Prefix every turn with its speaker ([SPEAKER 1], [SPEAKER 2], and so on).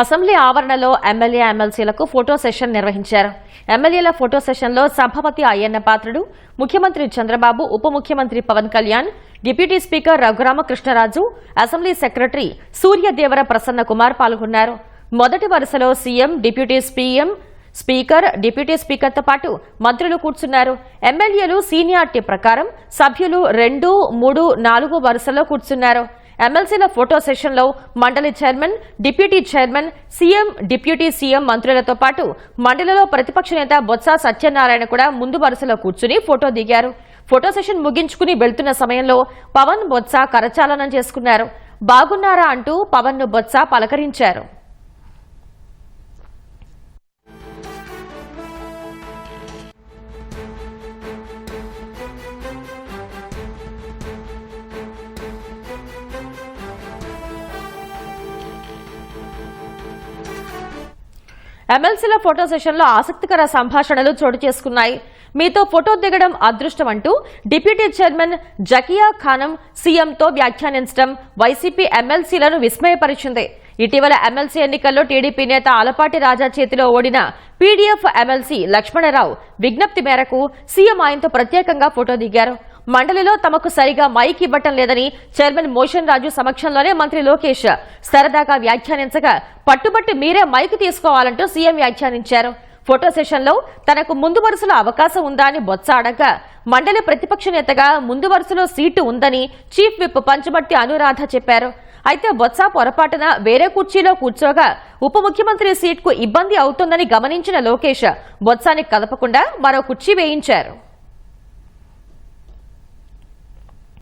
[SPEAKER 1] Assembly ఆవరణలో MLA ఎమ్మెల్సీలకు photo session నిర్వహించారు. ఎమ్మెల్యేల ఫోటో సెషన్లో సభాపతి అయ్యన్న పాత్రుడు ముఖ్యమంత్రి చంద్రబాబు ఉప ముఖ్యమంత్రి Pawan Kalyan deputy speaker Raghuramakrishnaraju assembly secretary Suryadevara Prasanna Kumar పాల్గొన్నారు. మొదటి వరుసలో సీఎం డిప్యూటీ స్పీఎం స్పీకర్ డిప్యూటీ స్పీకర్తో పాటు మంత్రులు కూర్చున్నారు. ఎమ్మెల్యేలు సీనియారిటీ ప్రకారం సభ్యులు రెండు మూడు నాలుగు వరుసలో కూర్చున్నారు. ఎమ్మెల్సీల ఫోటో సెషన్లో మండలి chairman deputy chairman CM deputy CM మంత్రులతో పాటు మండలిలో ప్రతిపక్ష నేత బొత్స సత్యనారాయణ కూడా ముందు వరుసలో కూర్చుని ఫోటో దిగారు. ఫోటో సెషన్ ముగించుకుని వెళ్తున్న సమయంలో పవన్ బొత్స కరచాలనం చేసుకున్నారు. బాగున్నారా అంటూ పవన్ను బొత్స పలకరించారు. ఎమ్మెల్సీల ఫోటో సెషన్లో ఆసక్తికర సంభాషణలు చోటు చేసుకున్నాయి. మీతో ఫోటో దిగడం అదృష్టం అంటూ డిప్యూటీ చైర్మన్ జకియా ఖానం సీఎంతో వ్యాఖ్యానించడం వైసీపీ ఎమ్మెల్సీలను విస్మయపరిచింది. ఇటీవల ఎమ్మెల్సీ ఎన్నికల్లో టీడీపీ నేత ఆలపాటి రాజా చేతిలో ఓడిన పీడీఎఫ్ ఎమ్మెల్సీ లక్ష్మణరావు విజ్ఞప్తి మేరకు సీఎం ఆయనతో ప్రత్యేకంగా ఫోటో దిగారు. మండలిలో తమకు సరిగా మైక్ ఇవ్వటం లేదని చైర్మన్ మోషన్ రాజు సమక్షంలోనే మంత్రి లోకేష్ సరదాగా వ్యాఖ్యానించగా పట్టుబట్టి మీరే మైక్ తీసుకోవాలంటూ సీఎం వ్యాఖ్యానించారు. ఫోటో సెషన్లో తనకు ముందు వరుసలో అవకాశం ఉందా అని బొత్స అడగా మండలి ప్రతిపక్ష నేతగా ముందు వరుసలో సీటు ఉందని చీఫ్ విప్ పంచబట్టి అనురాధ చెప్పారు. అయితే బొత్స పొరపాటున వేరే కుర్చీలో కూర్చోగా ఉప ముఖ్యమంత్రి సీట్కు ఇబ్బంది అవుతుందని గమనించిన లోకేష్ బొత్సాని కదపకుండా మరో కుర్చీ వేయించారు.